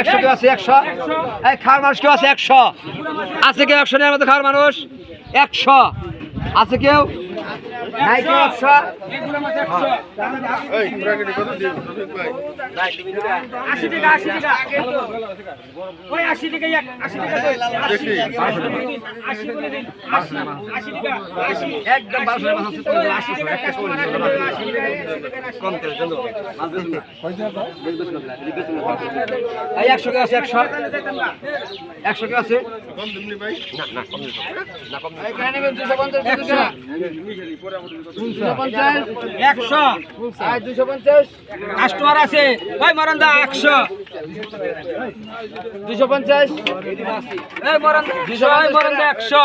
একশো কেউ আছে একশো? এই খাওয়ার মানুষ কেউ আছে একশো? আছে কেউ একশো নেওয়ার মতো খাওয়ার মানুষ? একশো? আছে কেউ? নাই কেউ একশো? একদম বারোশো একশো কেউ আছে একশো। একশো কেউ আছে। না কম দিতে কাস্টমার আছে। ওই মরণ দা একশো। দুশো পঞ্চাশ। এই মরণ দুশো মরণ দা একশো।